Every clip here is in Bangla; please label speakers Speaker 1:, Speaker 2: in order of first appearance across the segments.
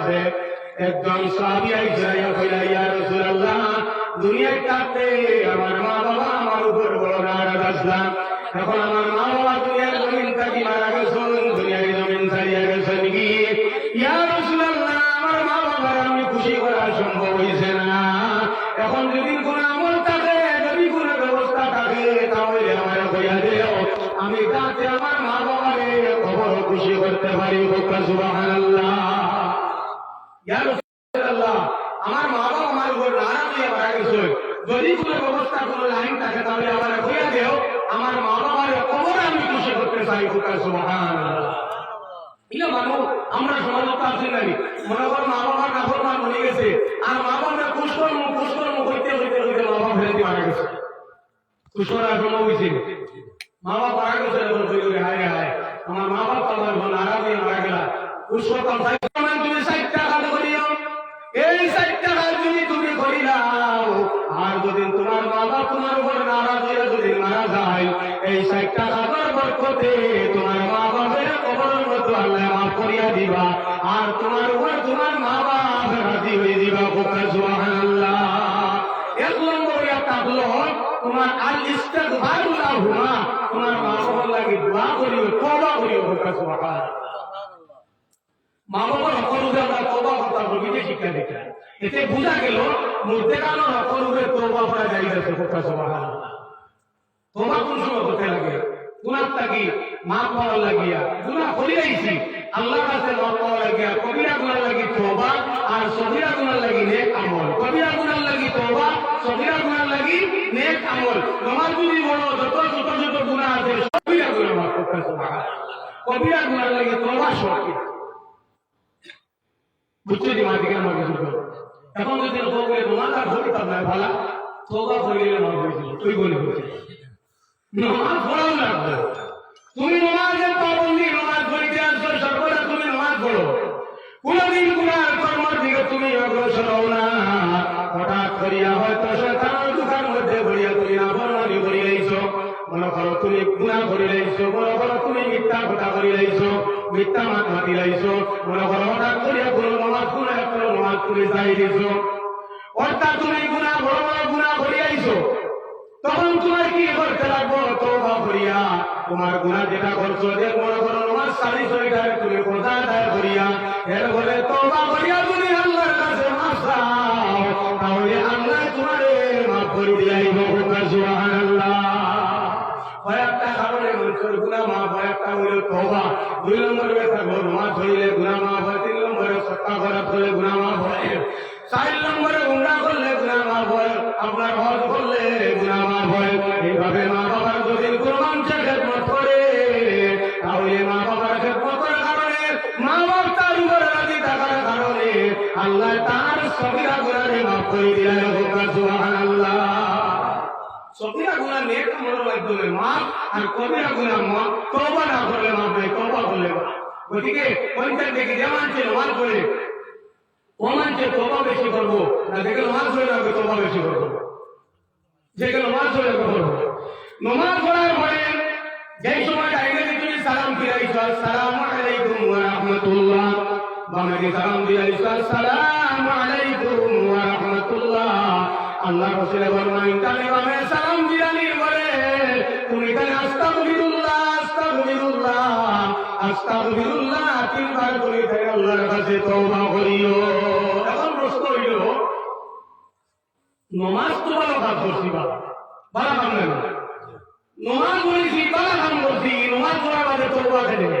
Speaker 1: আছে দুনিয়ায় থাকতে আমার মা বাবা আমার উপর বড় এখন আমার মা বাবা দুনিয়ার জমিন থাকি মারা দুনিয়ার জমিন ছাড়িয়া আমার মা বাবার আমি খুশি করা সম্ভব না। এখন যদি আমল থাকে, যদি ব্যবস্থা থাকে, তাহলে আমার দেও। আমি তাতে আমার মা বাবারে খবর খুশি করতে পারি আমার মা বাবা আমার উপর নারাজ হয়ে মারা গেছে যদি কোনো ব্যবস্থা, কোনো লাইন থাকে, তাহলে আমার হইয়া দেও। আমার মা বাবার খবর আমি খুশি করতে চাই ইয়া মানুষ আমরা মা কুষ্কর্ম কুষ্কর্ম বাবা মারা গেলা। কুষ্কর তুমি সাইটটা যদি তোমার বাবা তোমার উপর নারাজ হয়ে যদি মারা যায়, এই সাইটটা কাজের বরকতে তোমার মা বাবার কবরের মতো আল্লাহ মাফ করিয়া দিবা। আর তোমার উপর তোমার মা বাবা রাজি হয়ে দিবা কোকা সুবহানাল্লাহ। এক নম্বর একটা হলো তোমার আল ইস্তেগফারু লাহুমা তোমার মা বাবার লাগি দোয়া করিও, তওবা করিও কোকা সুবহানাল্লাহ। মা বাবার অপরূপে আমরা তবা করতাম রবিকে শিক্ষা দিতাম এতে বোঝা গেল কালো অপরূপে তবা করা যাই গেছে কোথা সবার তবা কোন সময় করতে লাগে? গুণার থাকি মা পাওয়ার লাগিয়া। গুণা করি আইছি আল্লাহর কাছে মা পাওয়া লাগিয়া। কবিরা গুণার লাগি তবা আর সবিরা গুণার লাগি নেক আমল। কবিরা গুণার লাগি তবা সবিরা গুণার লাগি নেক আমল। তোমার যদি বলো যত ছোট ছোট গুণা আছে, সবিরা গুণা মাফ করতে কবিরা গুণার লাগি তবা সবই বুঝছ আমার কিছু করো। এখন যদি তোমার আর ধরতাম না ভালা তোবা করিলে আমার হয়েছিল তুই বলে বলছি নমাজ পড়াও লাগবে তুমি নমাজের পাবন্দি নমাজ পড়িতে আসছো সর্বদা তুমি নমাজ পড়ো। কোনদিন গুণার কর্মের দিকে তুমি অগ্রসর হও না। হঠাৎ করিয়া হয়তো শয়তানের দোকান মধ্যে ভরিয়া তুমি না করিয়া মনে করো তুমি গুণা করি লাইছো, মনে করো করি লাইছো মিথ্যা মাত মাতি লাইছো মনে করো হঠাৎ করিয়া কোনো নমাজ কোনো একটা নমাজ তুমি যাই দিছো অর্থাৎ তুমি গুণা বড় বড় গুণা করি আইছো। তখন তোমার কি করতে লাগবো? তৌবা করিয়া। তোমার গুণা যেটা করছ, যে মনে করো নমাজ সারি সরিটারে তুমি কোথা আদায় করিয়া। এর ফলে তৌবা করিয়া তুমি আল্লাহর কাছে মাফ চাও, তাহলে আল্লাহ তোমারে মাফ করে দিয়াইব। সুবহানাল্লাহ। মানুষের গুণা মাফ হয় একটা হইল তওবা। দুই নম্বরে একটা ঘর মাফ হইলে গুণা মাফ হয়। তিন নম্বরে সত্তা করা হলে গুণা মাফ হয়। চার নম্বরে গুণা করলে গুণা মাফ হয়। আপনার হজ করলে গুণা মাফ হয়। এইভাবে মা বাবার যদি মানুষের খেদমত করে, তাহলে মা বাবার খেদমতের কারণে মা বাপ তার উপরে রাজি থাকার কারণে আল্লাহ তার সবিরা গুণারে মাফ করে দিলেন। সুবহানাল্লাহ। সবিরা গুণা নেক আমলের মাধ্যমে মাপ আর কবিরা গুণা মাপ তওবা না করলে মাপ নাই তওবা করলে গতিকে পঞ্চায়েত থেকে যে মানছে নমাজ পড়ে ও মানছে তওবা বেশি করব, না দেখে নমাজ পড়ে না তওবা বেশি করব। যেখানে নমাজ পড়ে করব। নমাজ পড়ার পরে যেই সময় আইনে তুমি সালাম ফিরাইছ আসসালামু আলাইকুম ওয়া রাহমাতুল্লাহ। বাংলাকে সালাম ফিরাইছ আসসালামু আলাইকুম ওয়া রাহমাতুল্লাহ। আল্লাহ রসুল সালাম ফিরানির পরে তুমি তাহলে আস্তাগফিরুল্লাহ আস্তাগফিরুল্লাহ আস্তাগফিরুল্লাহ, তিনবার তুমি তাহলে আল্লাহর কাছে তওবা করিও। এখন প্রশ্ন হইল, নমাজ তো ভালো কাজ করছি বাবা কাম নমাজ পড়েছি ভালো কাম করছি, নমাজ পড়ার বাদে তওবা করে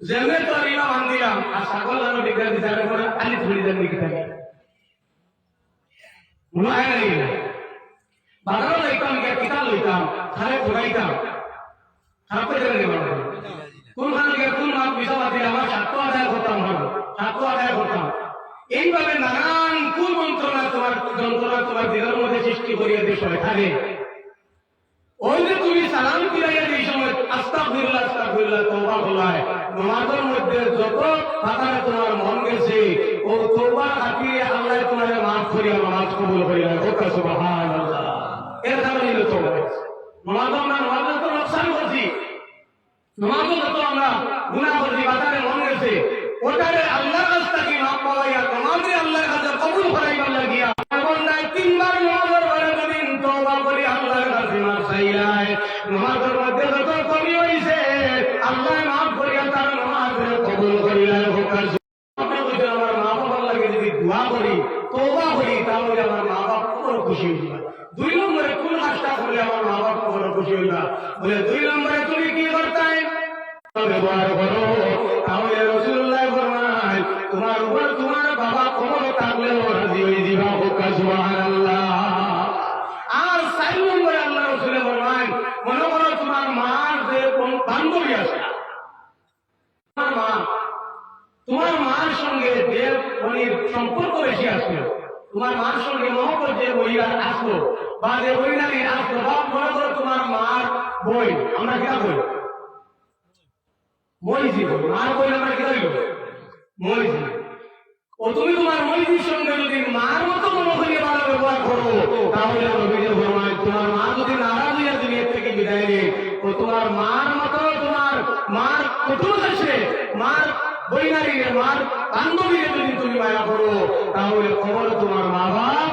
Speaker 1: যেমনে তো রিয়া বান্ধিলাম, আর ছাগল জানো ডিগ্রা দিতে করে আলি ধরি যান থাকে। কোন এইভাবে নানান তোমার যন্ত্রণা তোমার দিনের মধ্যে সৃষ্টি করিয়া দিয়ে শয়তানে ওই তুমি সালাম ফিরাইয়া এই সময় আস্তা ফিরলা আস্তা বলায়। মধ্যে যত পাতারে তোমার মন গেছে, ও তোবা খাতিরে আল্লাহ তোমার মাফ করিয়া নামাজ কবুল করিয়া হোক সুবহানাল্লাহ এর কারণে হলো তোবা নামাজ আমরা নামাজ তো নকশান করছি নামাজ যত আমরা গুনাহ করছি পাতারে মন গেছে ওটারে আল্লাহর রাস্তা কি মাফ পাওয়াইয়া নামাজে আল্লাহর কাছে কবুল করাইবার লাগিয়া এমন নাই তিনবার নামাজের পরে যদি তোবা করি আল্লাহর কাছে মাফ চাইলায় নামাজের মধ্যে যত কমি হইছে আল্লাহ মাফ করিয়া তার নামাজের কবুল করিলায় হোকার আপনি বলছেন আমার মা বাবার লাগে যদি দোয়া করি তোবা করি তাহলে আমার মা বাপ বড় খুশি হইবা দুই নম্বরে কোন কাজটা করলে আমার মা বাপ বড় খুশি হইবা বলে দুই নম্বরে তুমি কি করতাই ব্যবহার করো তাহলে রসুল্লাহ ফরমায় তোমার উপর তোমার বাবা কবর থাকলেও রাজি হয়ে দিবা হোক সুবহানাল্লাহ আর চার নম্বরে আল্লাহ রসুলে ফরমায় মনে করো তোমার মার যে কোন বান্ধবী আছে তোমার মা তোমার মার সঙ্গে যে বনির সম্পর্ক বেশি আসলো তোমার মার সঙ্গে মহব্বত যে বইরা আসলো বা যে বইনারি আসলো বা মনে করো তোমার মার বই। আমরা কেনা বই মইজি বই মার বই আমরা কেনা দিব মইজি ও, তুমি তোমার মইজির সঙ্গে যদি মার মতো মনে করিয়ে ভালো ব্যবহার করো, তাহলে রবিজের ভগবান, তোমার মা যদি নারাজ হইয়া দুনিয়ার থেকে বিদায় নেই। ও, তোমার মার মতো তোমার মার কঠোর আছে। মার বইনারি মার বান্ধবী যদি তুমি মায়া করো, তাহলে খবর তোমার মা বাপ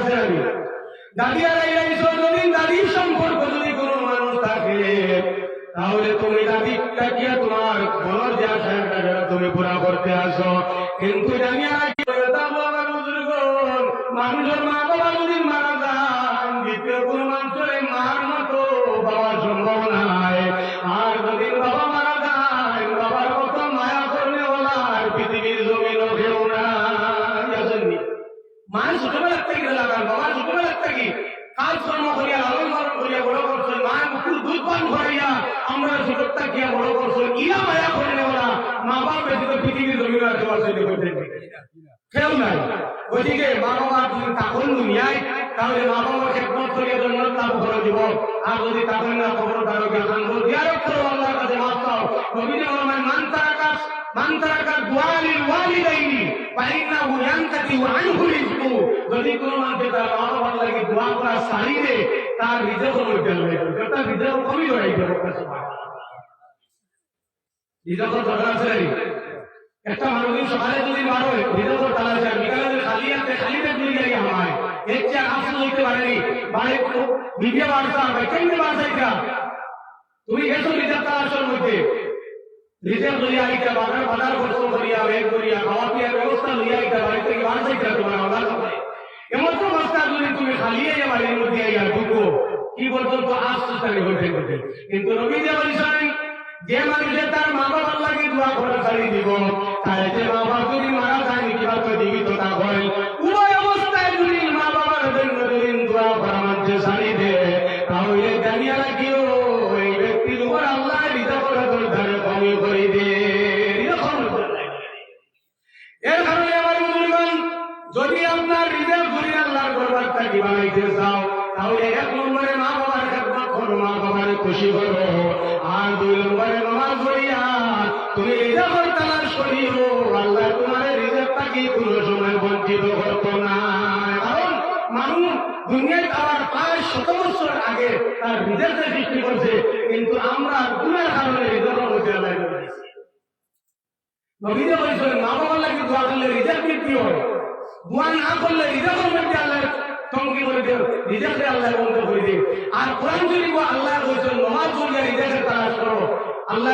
Speaker 1: আছে দাদিয়ারা দাদি আড়াইলাই যদি দাদির সম্পর্ক যদি কোনো মানুষ থাকে, তাহলে তুমি দাদিটা কি তোমার ঘর যা তুমি পুরা করতে আসো। কিন্তু জানি মা বাবা যদি তখন দুনিয়ায় তাহলে মা বাবা খেদমত করিয়া জন্য লাভ করে দিব। আর যদি তখন না খবর তারও জ্ঞান দিয়ারক করো, আল্লাহর কাছে মাফ চাও। নবীজি বলেন মান তারাকা মান তারাকা দুআ লিল ওয়ালিদাইনি, ফাইন্নাহু ইয়ানকাতি আনহু রিজকু। যদি কোনো মানুষ তার মা বাবার লাগি দোয়া করা সারিলে তার রিজক মধ্যে রয়েছে তার রিজক কমই রয়েছে রিজক দরকার আছে নাকি? একটা মানুষ সকালে যদি বার হয় রিজক তালা যায়, বিকালে যদি খালি আছে খালি পেট যদি যাই আমায় এর চেয়ে আসল হইতে পারেনি বাড়ি ভিডিও বার্তা হবে কেমনি এটা তুমি গেছো রিজক তালাশের মধ্যে। রিজের লইয়া আইটা বাজার বাজার খরচ করিয়া, বের করিয়া, খাওয়া পিয়ার ব্যবস্থা লইয়া আইটা বাড়ি থেকে বার চাইটা তোমার করে এমন তো অবস্থা যদি তুমি খালি আইয়া বাড়ির মধ্যে আইয়া ঢুকো, কি পর্যন্ত আসছো তাহলে হইতে হইতে কিন্তু নবী যে বলছেন যে মানুষের তার মা বাবার লাগে দোয়া করা ছাড়ি দিব তাই যে মা বাবা যদি মারা যায় কীভাবে জীবিত না হয়। রিজার্ভটাকে কোনো সময় বঞ্চিত করতো না কারণ মানুষ দুনিয়ায় তার প্রায় শত বছর আগে তার রিজার্ভে সৃষ্টি করছে, কিন্তু আমরা গুণের কারণে রিজার্ভের মধ্যে আল্লাহ করে দিয়েছি। নবীজি বলছেন মা বাবার লাগে দোয়া করলে রিজার্ভ বৃদ্ধি হয়। দোয়া না করলে রিজার্ভের মধ্যে আল্লাহ তঙ্কি করে দেব রিজার্ভে আল্লাহ বন্ধ করে দেব আর কোরআন শরীফ আল্লাহ বলছেন, নমাজ পড়লে রিজার্ভে তালাশ করো। আল্লাহ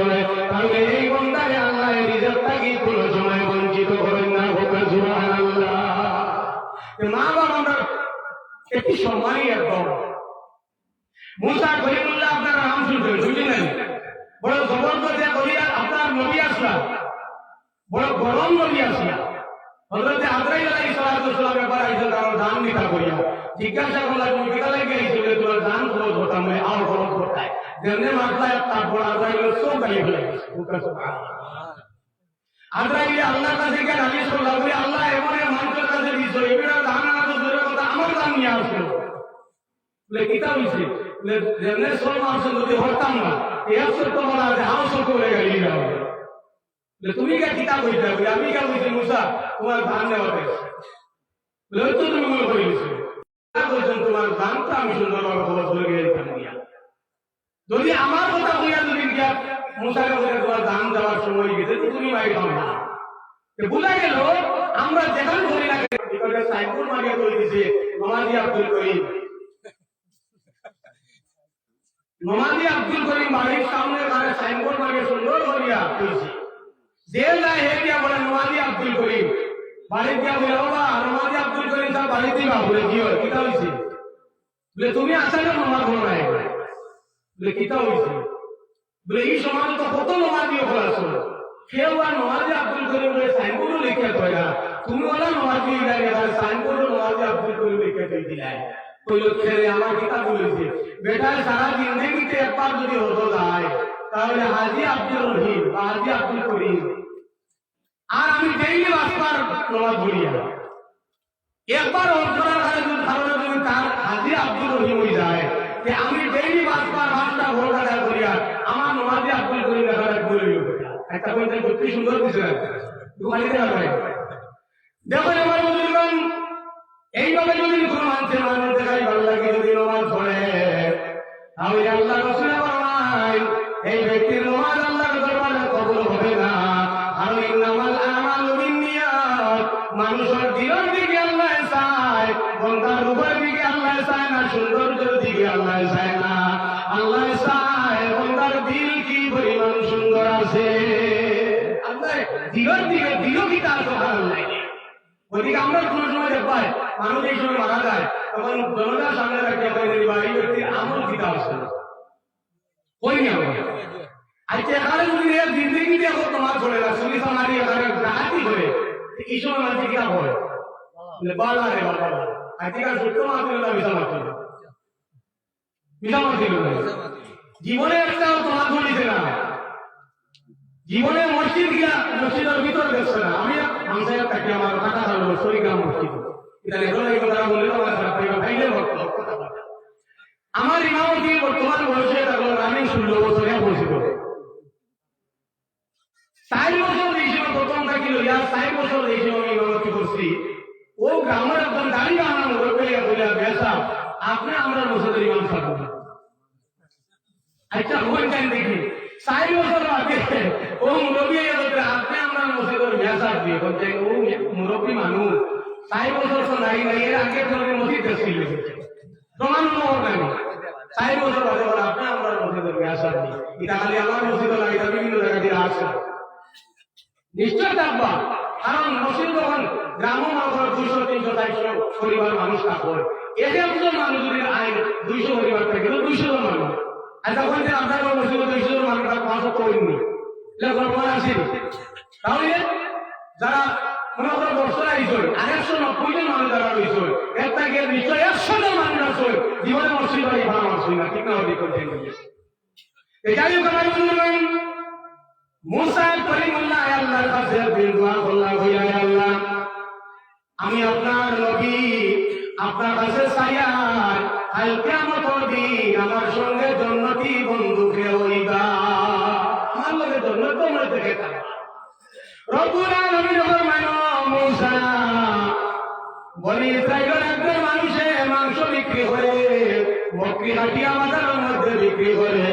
Speaker 1: একটি সম্মানই একদম মুসা করিমুল্লাহ আপনার নাম শুনছেন বুঝলেন বড় জবরদস্ত করিয়া আপনার নবী আসলা বড় গরম নবী আসলা হজরতে আদ্রাই আলাই সালাম ব্যাপার আইসে তার দান নিতা করিয়া। জিজ্ঞাসা করলা তুমি কিতা লাগে আইছিল তোমার দান খরচ হতাম আর খরচ করতায় যেমনি মাতলায়, তারপর আদ্রাই সব গালি ফেলে আদ্রাই আল্লাহ কাছে গিয়ে নালিশ করলা, বলে, আল্লাহ, এমন মানুষের কাছে বিষয় এগুলো দান আনা তো দূরের কথা, আমার দান নিয়ে আসলো বলে কিতা হইছে বলে যেমনে সব মানুষ যদি হরতাম না এর সত্য বলা আছে হাও সত্য বলে গালি না বলে তুমি কে কিতা কইতে বলে আমি কে কইছি মুসা? তোমার ধান নেওয়া বলে তো তুমি মনে করে দিছো। তোমার ধান তো আমি সুন্দরভাবে খবর ধরে গিয়ে। দিয়া যদি আমার কথা কইয়া যদি গিয়া মুসাকে বলে তোমার ধান দেওয়ার সময় গেছে তুমি মাই খাও না। তো গেল, আমরা যেখানে ধরি না সাইকেল মারিয়া করে দিছে নমাজি আব্দুল করিম নমাজি আব্দুল করিম বাড়ির সামনে মানে সাইনবোর্ড মারিয়ে সুন্দর করিয়া কইছে জেল যায় হে দিয়া বলে নমাজি আব্দুল করিম বাড়ি দিয়া বলে, বাবা নমাজি আব্দুল করিম সাহেব বাড়ি দিবা বলে কি হয় কিতা হইছে? বলে, তুমি আসলে নমাজ পড়ো নাই বলে কিতা হইছে? বলে, এই সমাজ তো কত নমাজি ওখানে আসো? কেউ আর নমাজি আব্দুল করিম বলে সাইনবোর্ডও লিখে তোয়া তুমি ওলা নমাজি লাগে সাইনবোর্ডও নমাজি আব্দুল করিম লিখে তুই দিলাই সারা জিন্দগিতে একবার যদি একবার কাছে তার হাজি আব্দুল রহিম হয়ে যায়। যে আমি ডেইলি বাসবার বাসটা ভোর কাটা করিয়া আমার নমাজি আব্দুল করিম দেখা করে একটা সত্যি সুন্দর দিছে দুখালি দেখা বুজুর্গান এইভাবে যদি মুসলমানকে মানুষ দেখাই ভালো লাগে, যদি নমাজ পড়ে আমি আল্লাহ রসুল এই ব্যক্তির নমাজ আমরা কোনো সময় দেখবাই মানুষ এই সময় মারা যায় তখন জনতার সামনে রাখি আপনাদের বা এই ব্যক্তির আমল কিতা আছে ওই নিয়ে আচ্ছা এখানে যদি এখন তোমার করে না এখানে করে এই সময় মানুষ করে বালা রে বালা সত্য মাত্র না মিশা মাত্র মিশা মাত্র জীবনে একটা তোমার বলিছে না। জীবনে মসজিদ গিয়া মসজিদের ভিতর দেখছে না। আমি মাংসায় থাকি, আমার কাটা হলো সরিগ্রাম মসজিদ। এটা এখন এই কথা ভাইলে ভক্ত। আমার বর্তমান বয়সে এখন রানিং ষোলো বছরে পৌঁছিত চার বছর দিয়েছিল প্রথম থাকিল ইয়ার চার বছর দিয়েছিল আমি ইমামতি করছি। ও গ্রামের একজন দাঁড়ি আমার মুরব্বী বলে বেসা আপনি আমরা মসজিদের ইমাম থাকব আচ্ছা ওই টাইম দেখি। চার বছর আগে ও মুরব্বী আপনি আমরা মসজিদের মেসাজ দিয়ে। বলছে ও মুরব্বী মানুষ চার বছর নাই। নাই এর আগে তো মসজিদ এটা মানুষ থাকবে এক একজন মানুষের আইন দুইশো পরিবার থেকে। দুইশো জন মানুষ তাহলে যারা মনে করো বছর আইসই আর একশো নব্বই জন মানুষ যারা রয়েছে এর থেকে নিশ্চয় একশো জন মানুষ আছে, জীবনে মসজিদ বাড়ি ভালো আসই না, ঠিক না হবে করছেন এটাই আমার বন্ধুগণ, মুসা করিমুল্লাহ আল্লাহর কাছে দোয়া করলাম আমি আপনার নবী আপনার কাছে চাইয়ার কাল কিয়ামতের দিন আমার সঙ্গে জন্নতি বন্ধুকে হইবা আমার লগে জন্নত হাটিয়া বাজারের মধ্যে বিক্রি করে।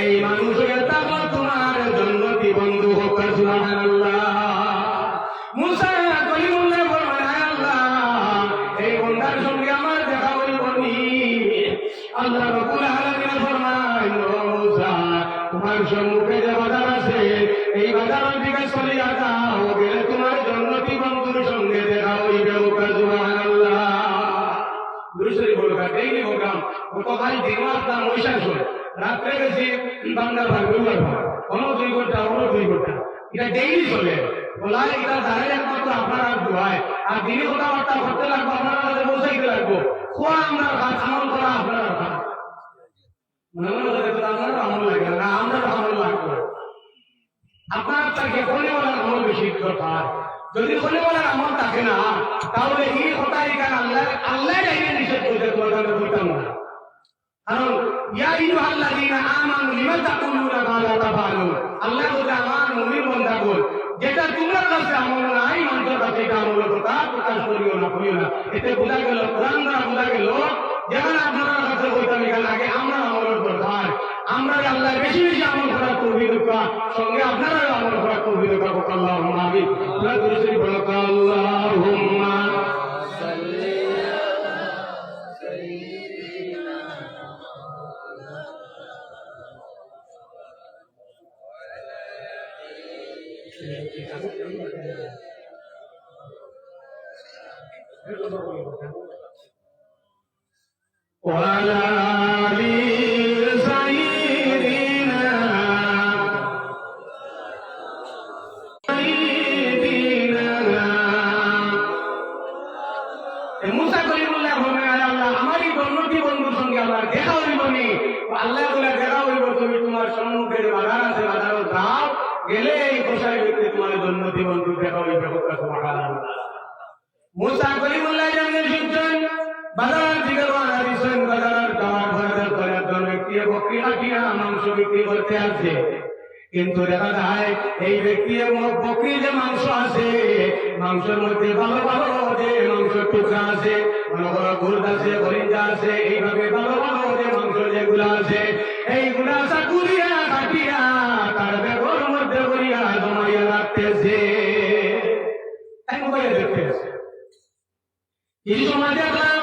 Speaker 1: এই মানুষকে তারপর তোমার জন্নতি বন্ধু হোক সুবহানাল্লাহ। সম্মুখে যে বাজার আছে, এই বাজারের দিকে চলিয়া যাও গেলে তোমার জন্নতি বন্ধুর সঙ্গে দেখা হইবে ওকা সুবহানাল্লাহ। দুরুশরী বলবা ডেইলি প্রোগ্রাম গতকাল দিন আপনার মহিষার শোয় রাত্রে গেছি বাংলার ভাগ রবিবার ভাগ কোনো দুই ঘণ্টা কোনো দুই ঘণ্টা। এটা ডেইলি চলে। বলা এটা দাঁড়িয়ে একমাত্র আপনার আর দোয়ায় আর দিনে কথাবার্তা করতে লাগবো, আপনার কাছে পৌঁছাইতে লাগবো। খোয়া আমরা ভাত আমল করা আপনার তো আপনার তাকে খনিওয়ালার আমল বেশি দরকার। যদি খনিওয়ালার আমল থাকে না, তাহলে এই কথা এখানে আল্লাহ আল্লাহ এনে নিষেধ করতে তোমার বলতাম না। কারণ, ইয়া ইউহাল্লাযীনা আমানু লিমা তাকুলুনা মা লা তাফআলুন আল্লাহ বলে আমার মুমিন বান্দাগণ যেটা তোমরা কাছে আমল নাই মানুষের কাছে এটা আমল কথা প্রকাশ করিও না করিও না। এতে বোঝা গেল, কোরআন দ্বারা বোঝা গেল যেখানে আপনারা কাছে বলতাম এখানে আগে আমরা আমলের দরকার আমরা আল্লাহ বেশি বেশি আমল করার তৌফিক দরকার সঙ্গে আপনারা আমল করার তৌফিক দরকার হোক আল্লাহুম্মা আমিন আল্লাহ ولا এই ব্যক্তি বকরি যে মাংস আছে, মাংসের মধ্যে ভালো ভালো যে মাংস টুকরা আছে ভালো ভালো গোল্ড আছে হরিঞ্জা আছে, এইভাবে ভালো ভালো যে মাংস যেগুলো আছে, এইগুলা চাকুরিয়া, কাটিয়া তার বেগর মধ্যে করিয়া জমাইয়া রাখতেছে তাই মোবাইলে দেখতেছে কিছু সময় দেখলাম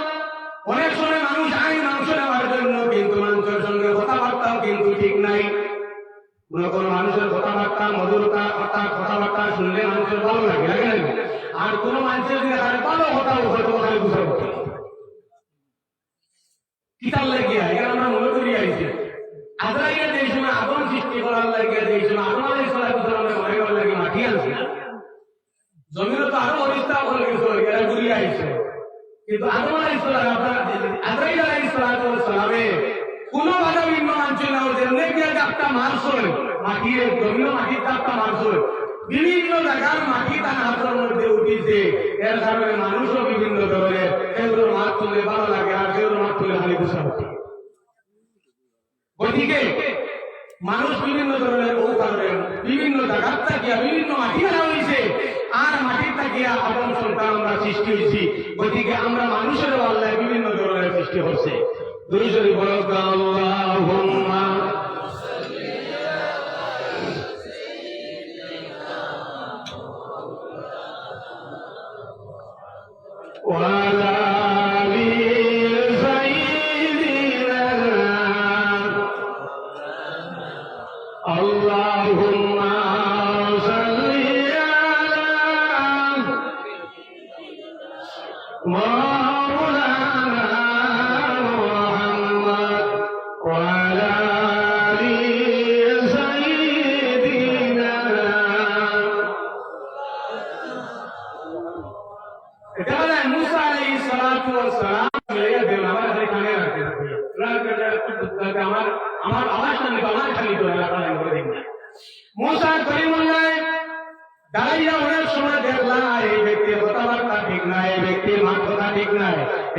Speaker 1: অনেক সময় মানুষ আয় মাংস নেওয়ার জন্য কিন্তু মানুষের সঙ্গে কথাবার্তাও কিন্তু ঠিক নাই মনে কোনো মানুষের কথাবার্তা মধুরতা অর্থাৎ কথাবার্তা শুনলে মানুষের ভালো লাগে লাগে না আর কোন মানুষের যদি আর ভালো কথা হয়তো খালি বুঝা উঠে কিতার লাগিয়া এখানে আমরা মনে করি আইছি আজরাইয়া যে সময় আগুন সৃষ্টি করার লাগিয়া যে সময় আগুন আলাই করার ভিতরে আমরা মনে করার লাগে মাটি আনছি জমির তো আরও অবস্থা করে গেছে এরা ঘুরিয়ে আইছে কিন্তু আদম আলাইহিসসালাম আপনার আজরাইল আলাইহিসসালামে কোন বাধা বিঘ্ন মানছিল না ওদের একটা মারছল মাটির জমিও মাটির চাপটা মারছল বিভিন্ন জায়গার মাটি তার হাতের মধ্যে উঠিছে। এর কারণে মানুষও বিভিন্ন ধরনের সেগুলোর মাছ তুলে ভালো লাগে আর সেগুলোর মাছ তুলে খালি গুছা উঠে গতিকে মানুষ বিভিন্ন ধরনের ও কারণে বিভিন্ন জায়গার তাকিয়া বিভিন্ন মাটি ফেলা হয়েছে আর মাটির তাকিয়া আদম সন্তান আমরা সৃষ্টি হয়েছি গতিকে আমরা মানুষের আল্লাহ বিভিন্ন ধরনের সৃষ্টি হচ্ছে দুরুশরী বলো আল্লাহুম্মা Wow.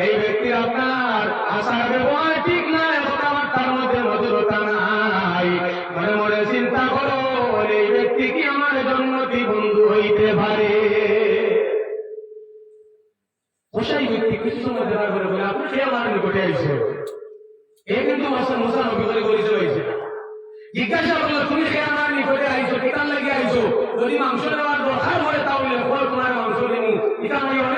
Speaker 1: এই ব্যক্তির আপনার আচার ব্যবহার ঠিক নাই কথাবার্তার মধ্যে মধুরতা নাই। মনে মনে চিন্তা করো, এই ব্যক্তি কি আমার জন্মতি বন্ধু হইতে পারে? আমার জিজ্ঞাসা করল, তুমি আমার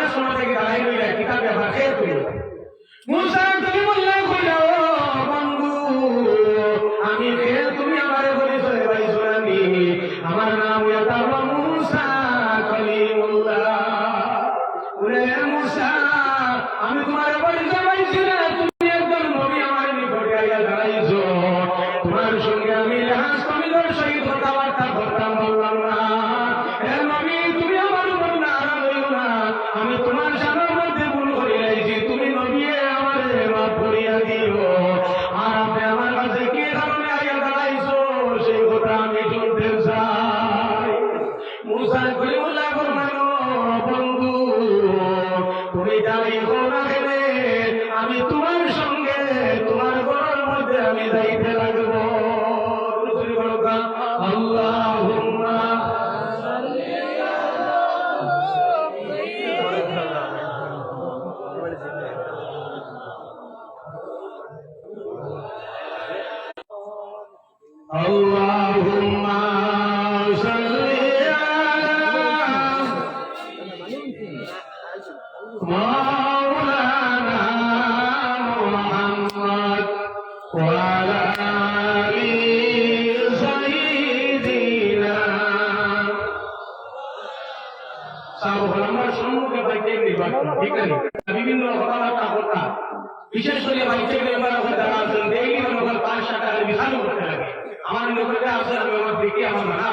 Speaker 1: আসে আমার দেখি আমার মানা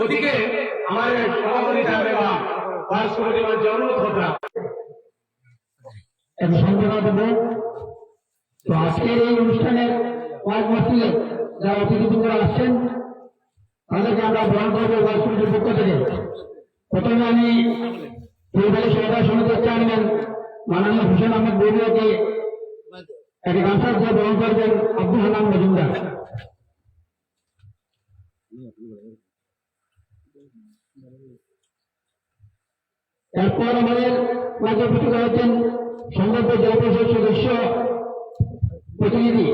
Speaker 1: ওদিকে আমার সভাপতি সাহেব বা করলাম
Speaker 2: এত সম্পূর্ণ দেব তো আজকের এই অনুষ্ঠানের ওয়াজ মসজিদে যারা অতিথিবৃন্দ আসছেন, তাদেরকে আমরা গ্রহণ করব ওয়াজ পক্ষ থেকে। প্রথমে আমি পরিবারের সরকার সমিতির চেয়ারম্যান মাননীয় হুসেন আহমেদ বড়ুয়াকে একটি গামছা দিয়ে গ্রহণ করবেন আব্দুল হানান মজুমদার। এরপর আমাদের প্রতিনিধি হচ্ছেন সংগঠন জেলা পরিষদ সদস্য প্রতিনিধি